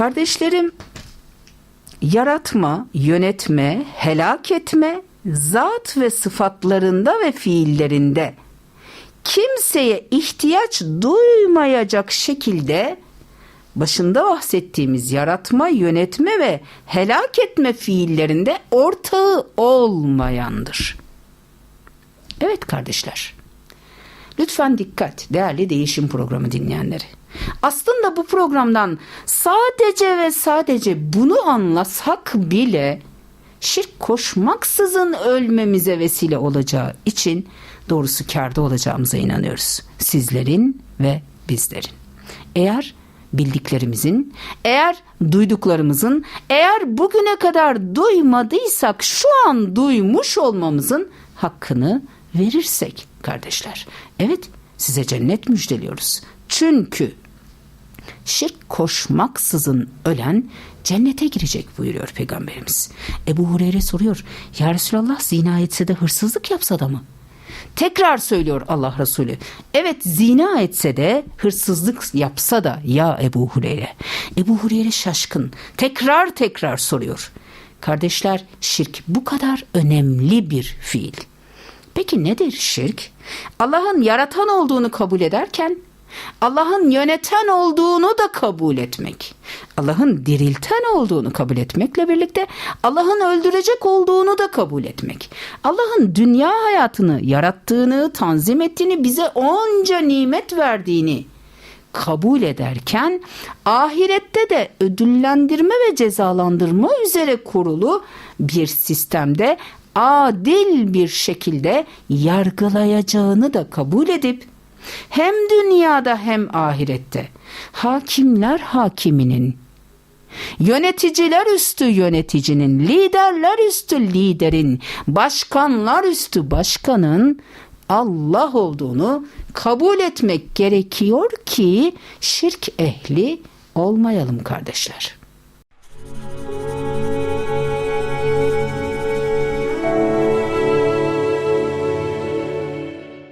Kardeşlerim, yaratma, yönetme, helak etme, zat ve sıfatlarında ve fiillerinde kimseye ihtiyaç duymayacak şekilde başında bahsettiğimiz yaratma, yönetme ve helak etme fiillerinde ortağı olmayandır. Evet kardeşler. Lütfen dikkat değerli değişim programı dinleyenleri. Aslında bu programdan sadece ve sadece bunu anlasak bile şirk koşmaksızın ölmemize vesile olacağı için doğrusu kârda olacağımıza inanıyoruz. Sizlerin ve bizlerin. Eğer bildiklerimizin, eğer duyduklarımızın, eğer bugüne kadar duymadıysak şu an duymuş olmamızın hakkını verirsek kardeşler. Evet size cennet müjdeliyoruz. Çünkü şirk koşmaksızın ölen cennete girecek buyuruyor Peygamberimiz. Ebu Hureyre soruyor. Ya Resulallah zina etse de hırsızlık yapsa da mı? Tekrar söylüyor Allah Resulü. Evet zina etse de hırsızlık yapsa da ya Ebu Hureyre. Ebu Hureyre şaşkın. Tekrar tekrar soruyor. Kardeşler şirk bu kadar önemli bir fiil. Peki nedir şirk? Allah'ın yaratan olduğunu kabul ederken Allah'ın yöneten olduğunu da kabul etmek. Allah'ın dirilten olduğunu kabul etmekle birlikte Allah'ın öldürecek olduğunu da kabul etmek. Allah'ın dünya hayatını yarattığını, tanzim ettiğini, bize onca nimet verdiğini kabul ederken ahirette de ödüllendirme ve cezalandırma üzere kurulu bir sistemde adil bir şekilde yargılayacağını da kabul edip hem dünyada hem ahirette hakimler hakiminin Yöneticiler üstü yöneticinin, liderler üstü liderin, başkanlar üstü başkanın Allah olduğunu kabul etmek gerekiyor ki şirk ehli olmayalım kardeşler.